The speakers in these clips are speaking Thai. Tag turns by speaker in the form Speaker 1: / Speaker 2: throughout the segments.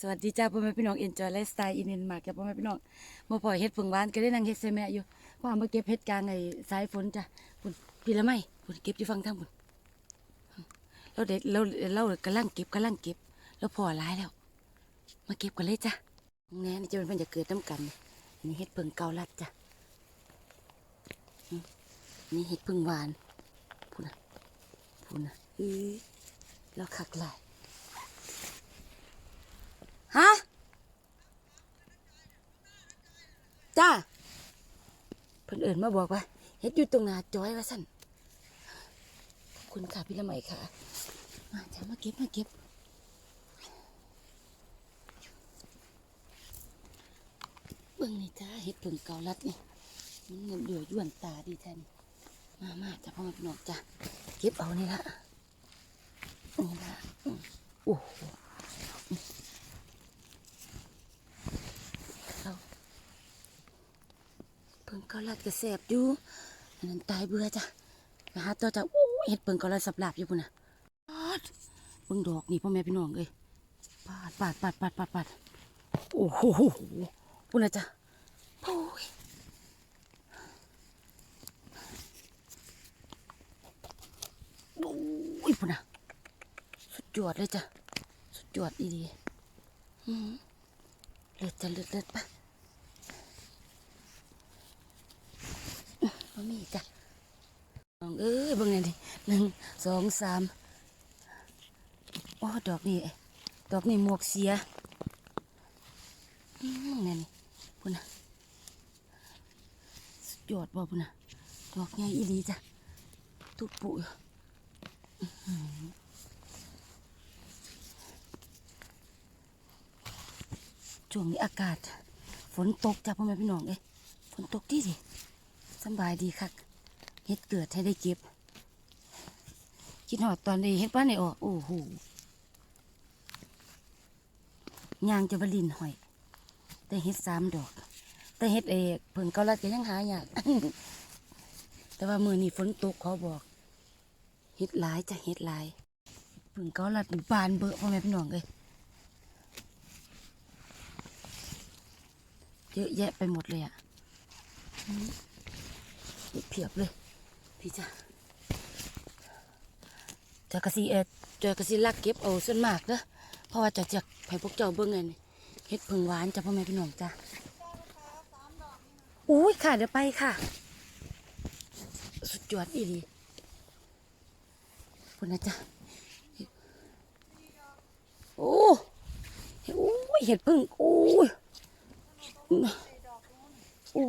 Speaker 1: สวัสดีจ้าพ่อแม่พี่น้องเอ็นจอยไลฟ์สไตล์อินเดนมาร์กจ้าพ่อแม่พี่น้องมาปล่อยเฮ็ดผึ่งหวานก็ได้นั่งเฮ็ดใส่แม่อยู่เพราะว่ามาเก็บเฮ็ดกลางไอ้สายฝนจ้ะพุ่นพี่ละไม่พุ่นเก็บอยู่ฟังทางพุ่นเราเด็ดเราเรากำลังเก็บกำลังเก็บแล้วพอหลายแล้ว มาเก็บกันเลยจ้ะแน่นี่จะเป็นเพิ่นจะเกิดน้ำกันนี่เฮ็ดผึ่งเกาลัดจ้ะนี่เฮ็ดผึ่งหวานพุ่นน่ะพุ่นน่ะเอ้ยแล้วคักหลาย ฮะ จ้าเพิ่อนเอิญมาบอกว่าเฮ็ดอยู่ตรงนาจอยว่าสั่นขอบคุณค่ะพี่ละไมค่ะ มาจ้ามาเก็บ มาเก็บเบิ่งนี่จ้าเฮ็ดผึ่งเกาลัดนี่มันเงินเดือดยวนตาดีแท้นี่มามาจ้าพ่อแม่พี่น้องจ้าเก็บเอานี่ละนี่ละโอ้โห เพิ่ งเกาลัดก็แสบอยู่อันนั้นตายเบื่อจ้ะไปหาตัวจ้ะอู้เห็ดเพิ่งเกาลัดสับหลาบอยู่พุ่นน่ะปาดเบิ่งดอกนี่พ่อแม่พี่น้องเอ้ยปาดปาดปาดปาดปาดปาดโอ้โหพุ่นน่ะจ้ะโอ้ยโอ้ยพุ่นน่ะสุดยอดเลยจ้ะสุดยอดอีดีอืมเลือดจะเลือดเลือดปะ บ่มีจ้ะน้องเอ้ยเบิ่งนี่ดิหนึ่งสองสามโอ้ดอกนี่ดอกนี่หมวกเสียอืมนี่นพุ่นนะสุดยอดบ่พุ่นนะดอกใหญ่อีหลีจ้ะทุกปุ๋ยช่วงนี้อากาศ ฝนตกจ้ะพ่อแม่พี่น้องเอ้ยฝนตกดีสิ สบายดีคักเฮ็ดเกิดให้ได้เก็บคิดหอดตอนนี้เฮ็ดป้านในออกโอ้โหยางจะบลินหอย แต่เฮ็ดสามดอก แต่เฮ็ดเอกเพิ่งเกาลัดก็ยังหายากแต่ว่ามือนี้ฝนตกขาบอกเฮ็ดหลายจะเฮ็ดหลายเพิ่งเกาลัดบานเบอะพ่อแม่พี่น้องเลยเยอะแยะไปหมดเลยอะ เพียบเลย พี่จ้ะเจากระสีเอเจากระสีลักเก็บเอาส่วนมากเด้อเพราะว่าจะจากให้พวกเจ้าเบิ่งไงนี่เฮ็ดผึ่งหวานจ้ะพ่อแม่พี่น้องจ้ะอุ้ยค่ะเดี๋ยวไปค่ะ สุดยอดอีหลีพุ่นะจ๊ะโอ้โอ้ยเห็ดพึ่งโอ้ยโอ้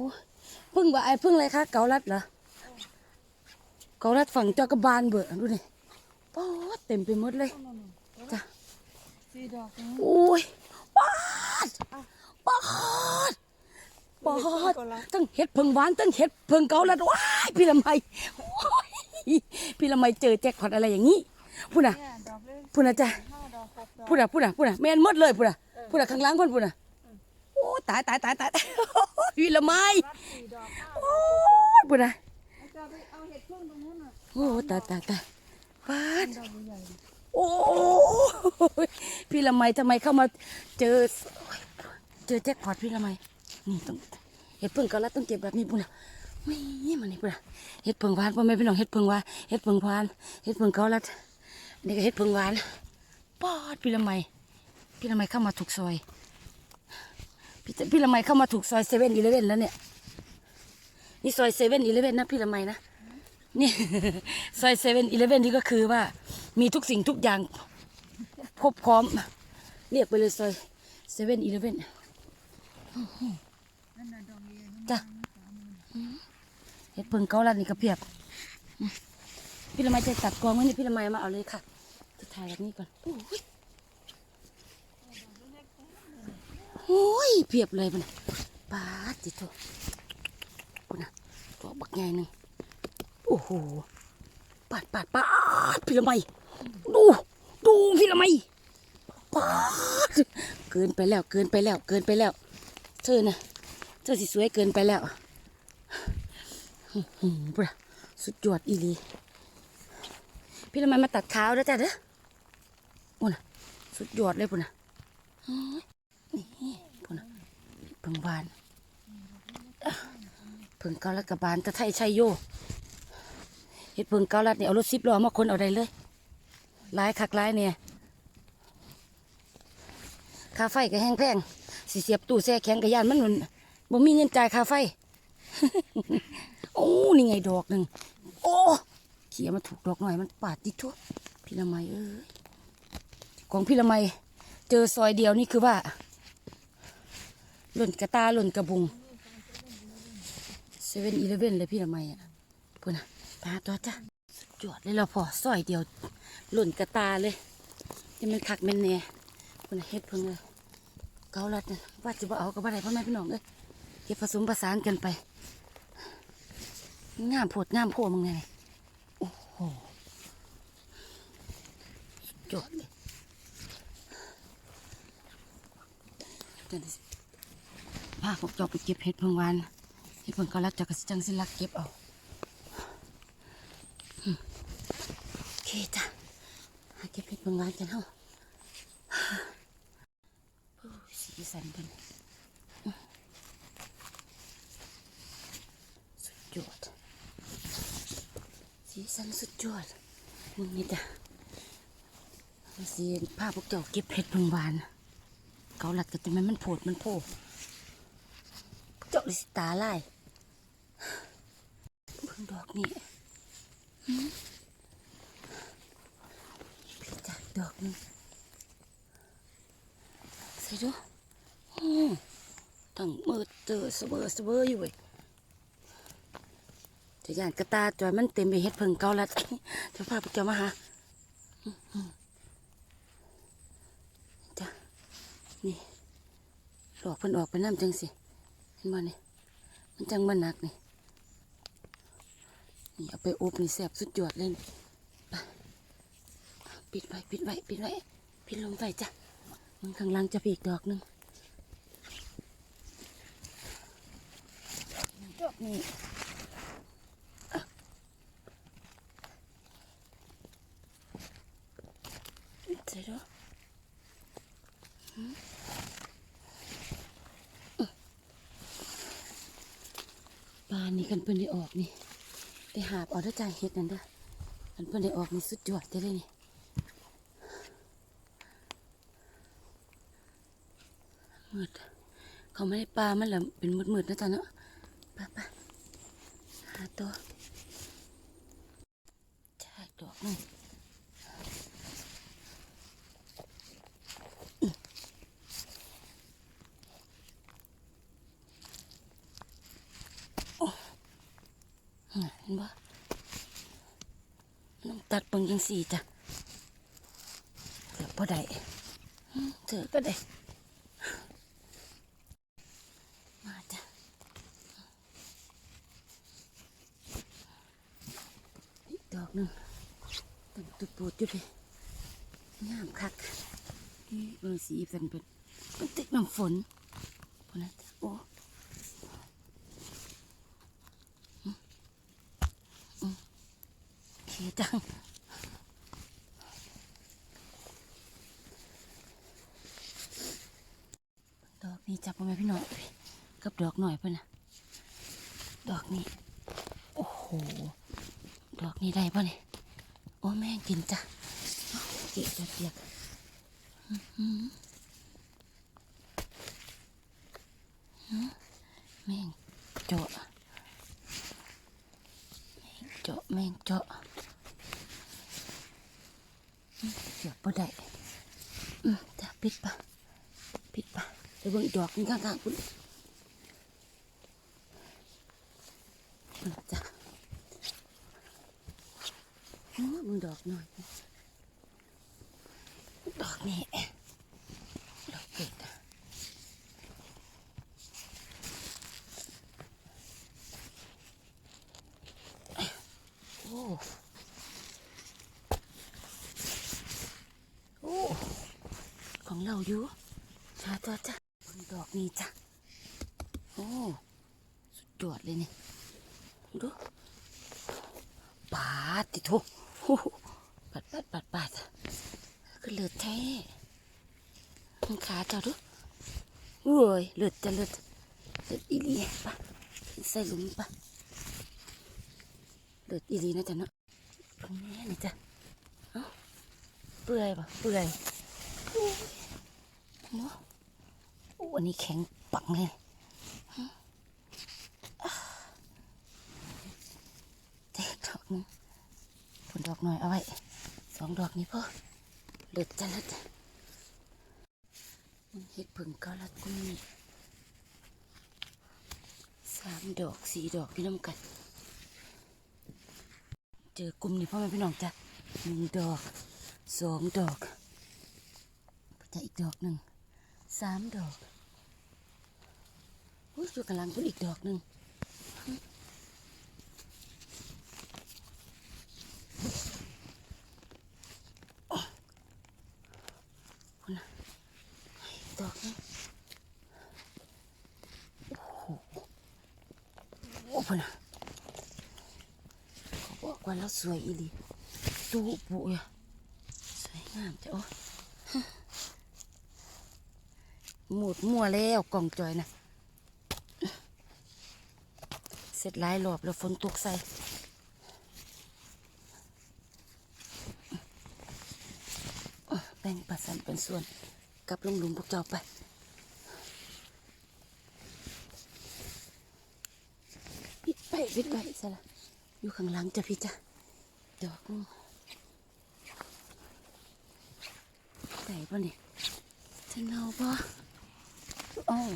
Speaker 1: พึ่งว่าไอ้พึ่งอะไรคะเกาลัดเหรอเกาลัดฝั่งจอกระบาลเบอดูนี่ป๊อดเต็มไปหมดเลยจ้ะ
Speaker 2: สี่ดอกนี้
Speaker 1: โอ้ยป๊อดป๊อดป๊อดตั้งเห็ดพึ่งหวานตั้งเห็ดพึ่งเกาลัดว้ายพี่ละไมโอ้ยพี่ละไมเจอแจ็คพอตอะไรอย่างนี้พูดนะ
Speaker 2: เนี่ยดอกเลย
Speaker 1: พูดนะจ้ะ
Speaker 2: ห้าดอกหกดอก
Speaker 1: พูดนะพูดนะพูดนะแม่นหมดเลยพูดนะพูดนะข้างหล่างเพ่นพูดนะโอ้ย ตายตายตายตายพี่ละไม
Speaker 2: รับสี่ดอกห้า
Speaker 1: โอ้ยพูดนะ
Speaker 2: แล้วจะไปเอาเห็ดพึ่งตรงนู้นน่ะ
Speaker 1: โอ้ตายตายตายฟาด
Speaker 2: ดอกใหญ่
Speaker 1: โอ้ยพี่ละไมทำไมเข้ามาเจอ เจอแจ็คพอตพี่ละไมนี่ต้องเห็ดเพิ่งก็แล้วต้องเก็บแบบนี้ปุ่นอะไม่มันนี่ปุ่นอะเห็ดเพิ่งหวานพ่อแม่พี่น้องเห็ดเพิ่งหวานเห็ดเพิ่งหวานเห็ดเพิ่งเกาลัดนี่ก็เห็ดเพิ่งหวานปอดพี่ละไมพี่ละไมเข้ามาถูกซอย พี่พี่ละไมเข้ามาถูกซอยเซเว่นอีเลเว่นแล้วเนี่ย นี่ซอยเซเว่นอีเลเว่นนะพี่ละไมนะ นี่ซอยเซเว่นอีเลเว่นนี่ก็คือว่า มีทุกสิ่งทุกอย่างครบพร้อม เรียกไปเลยซอยเซเว่นอีเลเว่นจ้ะเห็ดเพิ่งเกาลัดนี่ก็เพียบ พี่ละไมจะตัดกองไว้นี่พี่ละไมมาเอาเลยค่ะจะถ่ายแบบนี้ก่อน โอ้ยเพียบเลยมันปาดจิโตคุณนะดอกบักใหญ่นึ่งโอ้โหปาดปาดปาดพี่ละไมดูดูพี่ละไมปาดเกินไปแล้วเกินไปแล้วเกินไปแล้วเธอนะเธอสิสวยเกินไปแล้วหืมปะสุดยอดอีลีพี่ละไมมาตัดขาแล้วจ้ะเด้อโอ้น่ะสุดยอดเลยปุ่นนะ นี่พุ่นน่ะเพิ่งบานเพิ่งเกาลัดกับบานตะไทยชัยโยเฮ็ดเพิ่งเกาลัดนี่เอารถสิบล้อมาคนเอาได้เลยหลายคักหลายเนี่ยค่าไฟก็แห้งแพงสิเสียบตู้แช่แข็งกระยานมันมันบ่มีเงินจ่ายค่าไฟ โอ้นี่ไงดอกหนึ่งโอ้เขี่ยมาถูกดอกหน่อยมันปาดติดทั่วพี่ละไมเอ้ยของพี่ละไมเจอซอยเดียวนี่คือว่า หล่นกระตาหล่นกระบุงเซเว่นอีเลเว่นเลยพี่ละไมอะพูดนะตาตัวจ้ะสุดยอดเลยเราพอซอยเดียว หล่นกระตาเลยนี่มันคักแม่นแน่พูดนะเฮ็ดเพิ่งเลยเกาลัดนะว่าจะบ่เอากับอะไรพ่อแม่พี่น้องเอ้ยเก็บผสมประสานกันไปงามโพดงามโพมึงไงโอ้โหสุดยอดเลยเดี๋ยวสิ พาพวกเจ้าไปเก็บเห็ดเพิ่งวานเห็ดเพิ่งก็รักจากกระจังสิลักเก็บเอาโอเคจ้ะหาเก็บเห็ดเพิ่งวานกันเฮาโอ้สีสันเป็นสุดยอดสีสันสุดยอดมึงนี่จ้ะสีผ้าพวกเจ้าเก็บเห็ดเพิ่งบานเกาหลัดก็จะมันมันโผดมันโผล่ เจ้าเลยสิตาลายเพิ่งดอกนี่พี่จักดอกนึงใส่ดูตั้งมือเจอเสเบอเสเบออยู่เว้ยจะย่านกระตาจอยมันเต็มไปเฮ็ดเพิ่งเกาลัดจะพาพวกเจ้ามาหาจ้ะนี่หลอกเพิ่นออกไปน้ำจังสิ เห็นบ่นี่ยมันจังมันหนักนี่นี่เอาไปอบนี่แซ่บสุดยอดเลยนี่ไปปิดไว้ปิดไว้ปิดไว้ปิดลงไปจ้ะมันข้างล่างจะพีอีกดอกหนึงดอกนี้ ใส่ด้วยปลานี่ กันเพิ่นได้ออกนี่ได้หาบเอาได้วยใจเฮ็ดนั่นเด้อกันเพิ่นได้ออกนี่สุดยอดจะได้นี่มืดเขาไม่ได้ปลามันแหละเป็นมืดๆนะจ๊ะเนาะปลาปไปหาตัวจากดอกหนึง เห็นบ่น้องตัดเบิ่งยังสี่จ้ะเกือบพอได้เจอก็ได้มาจ้ะอีกดอกหนึ่งต้นตุดปูดอยู่เลยงามคักเบิ่งสีเป็นเป็นมันติดน้ำฝนพอนะจ้ะโอ้เขีจัง ดอกนี้จับมาไหมพี่น้องกับ ดอกหน่อยเพื่อนนะดอกนี้ โอ้โห ดอกนี้ได้ป่ะเนี่ยโอ้แม่งกินจ้ะเอาเกะจะเปียกแม่งเจาะแม่งเจาะแม่งเจาะเกือบบ่ได้อืมจ้ะปิดปะปิดปะไปเบิ่งอีกดอกนึงข้างๆคุณอืม จ้ะมึงดอกหน่อย ดอกนี้อกเกิดโอ้ โอ้ ของเราอยู่ชาตัวจ้ะเพิ่งดอกนี้จ้ะ โอ้ สุดยอดเลยนี่ ดูปาดติโถโอ้โหปัดปัดปัดปัดก็เลือดแท้มึงขาเจ้าดูโอ้ยเลือดจะเลือดเลือดอีหลีปะใส่หลุมปะเลือดอีหลีนะจ๊ะเนาะตรงนี้นี่จ้ะเอ้าเปื่อยปะเปื่อยเนาะอันนี้แข็งปังเลยเจ๊ดอกหนึง ผลดอกหน่อยเอาไว้สองดอกนี้พ่อเลือดจะเลือดมันเห็ดผึ่งกาลัดกุ้งนี่สามดอกสี่ดอกพี่น้ำกัน เจอกลุ่มนี่พ่อแม่พี่น้องจ้ะหนึ่งดอกสองดอกจะอีกดอกหนึ่งสามดอกอุ้ยอยู่กำลังพุ่นอีกดอกหนึ่งพุ่นนะดอกหนึงโอ้โหโอ้ พุ่นนะเขาบอกว่าเราสวยอีหลีตู้ปุยสวยงามจ้ะโอ้หมดมั่วแล้วกล่องจอยนะเสร็จหลายรอบแล้วฝนตกใส่แบ่งปัดสันเป็นส่วน กับลงหลุมพวกเจ้าไป ปิดไปปิดไปซะละอยู่ข้างหลังจ้ะพี่จ้ะดอกนึงไหนป่ะเนี่ยจะเนาป่ะอ้าว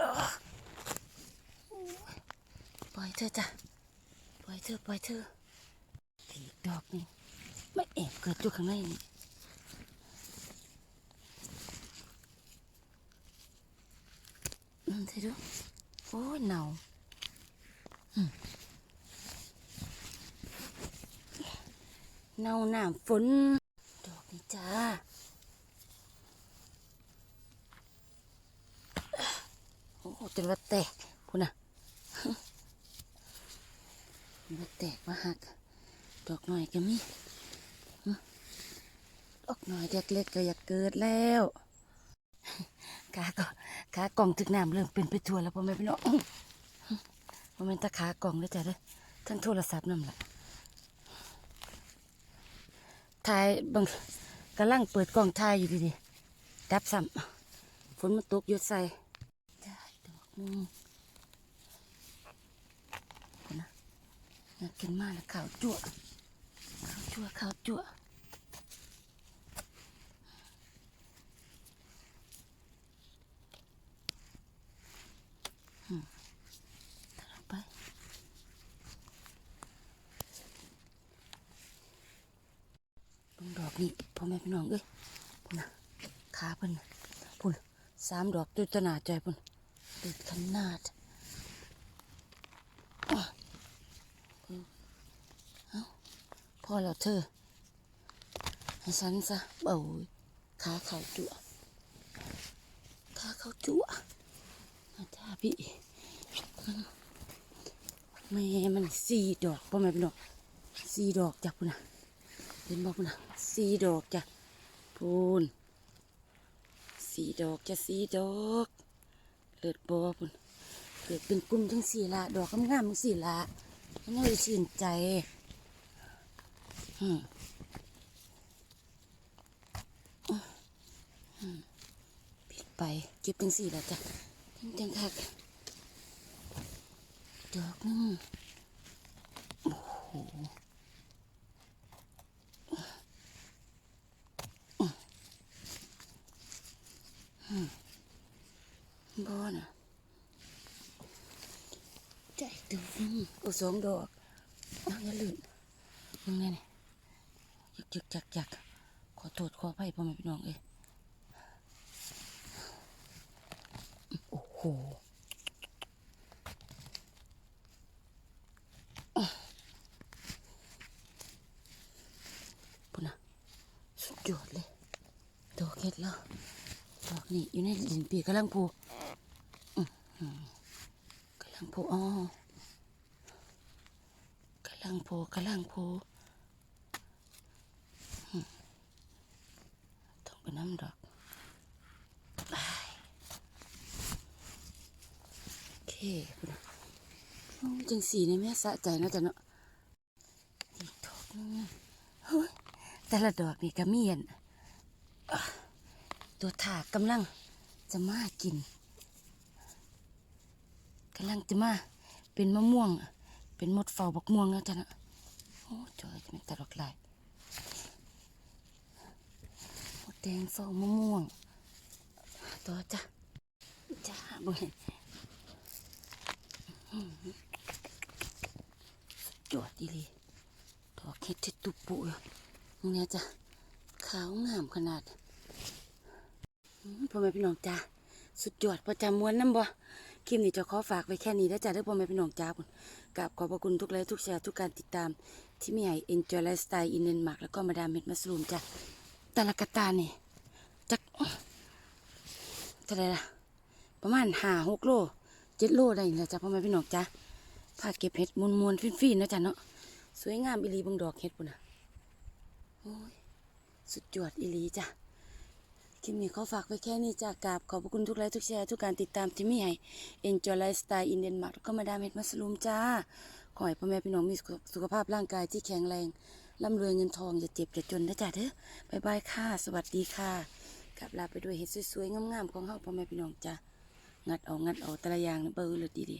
Speaker 1: อ้ปล่อยเธอจ้ะปล่อยเธอปล่อยเธออีกดอกนึงไม่แอบเกิดอยู่ข้างในนี่อืมเธอดูโอ้ยเน่า เน่าหนามฝน ดอกนี่จ้าโอ้โหจนว่าแตกพูน่ะว่าแตกว่าหัก ดอกหน่อยก็มีดอกหน่อยเล็กๆก็อยากเกิดแล้วขาก็ขากล่องถึกน้ำเริ่มเป็นไปทั่วแล้วพ่อแม่พี่น้อง พ่อแม่นตะขากล่องแล้วยจ้ะเด้อทั้งโทรศัพท์นั่นแหละถ่ายบางกำลังเปิดกล้องถ่ายอยู่ดีๆดับซ้ำฝนมันตกหยดใส่ได้ดอกนึงนนะอยากกินมากแล้วข้าวจั่วข้าวจั่วข้าวจั่วอืมตัดออกไป เบิ่งดอก นี่พ่อแม่พี่น้องเอ้ยพุ่นนะขาเพิ่นพุ่นสามดอกจุจนาใจพุ่นเด็ดขนาดอ้อเอ้าพ่อแล้วเธอ ให้ฉันซะเบาขาเขาจั่วขาเขาจั่วอาจาพี่แม่มันสี่ดอกพ่อแม่พี่น้องสี่ดอกจากพุ่นนะ เห็นบอกนะสีดอกจ้ะพูนสีดอกจ้ะสีดอกเลิดบอพูนเกิดเป็นกลุ่มทั้งสี่ละดอกงามๆทั้งสี่ละน่าจะชื่นใจอืมปิดไปเก็บทั้งสี่ละจ้ะทั้งจังคักดอกนึงโอ้โห บ่น่ะใจตึง โอ้สองดอกอย่าลืมมึงแน่นี่จักจักจักจักขอโทษขออภัยพ่อแม่พี่น้องเอ้ยโอ้โหปุ่นนะสุดยอดเลยดอกเห็ดแล้วดอกนี่อยู่ในดินปีกำลังผูอื้อหือกำลังผูอ๋อ ผูกำลังผูต้องไปน้ำดอกไปโอเคพุ่นะโอ้ยจังสีนี่แม่สะใจนะจ้ะเนาะอีกดอกนึงเฮ้ยแต่ละดอกนี่ก็มีอันตัวถากกำลังจะมากินกำลังจะมาเป็นมะม่วง เป็นมดเฝ้าบักม่วงนะจ๊ะเนาะ อ้จอยจะเป็นตลกหลายหมดแดงฟองมะม่วงต่อจ้ะจ้าบ่เห็นอื้อหือสุดยอดดีเลยดอกเห็ดเท็ดตุบปุอยู่นี่เนี่ยจ้ะขาวงามขนาดอื้อพ่อแม่พี่น้องจ้าสุดยอดประจำมวนน้ำบ่คลิปนี้จะขอฝากไว้แค่นี้แล้วจ้ะเด้อพ่อแม่พี่น้องจ้าคุณกราบขอบพระคุณทุกไลค์ทุกแชร์ทุกการติดตาม ที่มีให้ Enjoy Lifestyle in Denmark แล้วก็มาดามเม็ดมัสลูมจ้ะต่ละกะตาเนี่ยจักเท่าไรล่ะ ประมาณห้าหกโลเจ็ดโลได้นี่แหละจ้ะพ่อแม่พี่น้องจ้ะพาเก็บเห็ดมวนมวนๆฟินๆนะจ๊ะเนาะสวยงามอีหลีบังดอกเห็ดปุ่นน่ะโอ้ยสุดยอดอีหลีจ้ะคลิปนี้ขอฝากไว้แค่นี้จ้ะกราบขอบพระคุณทุกไลค์ทุกแชร์ทุกการติดตามที่มีให้ Enjoy Lifestyle in Denmark แล้วก็มาดามเห็ดมัสลูมจ้า ขอให้พ่อแม่พี่น้องมีสุขภาพร่างกายที่แข็งแรงร่ำรวยเงินทองอย่าเจ็บอย่าจนนะจ๊ะเด้อบายบายค่ะ สวัสดีค่ะกลับลาไปด้วยเห็ดสวยๆงามๆของเฮาพ่อแม่พี่น้องจ้ะงัดเอางัดเอาแต่ละอย่างเบอร์เลยดีๆ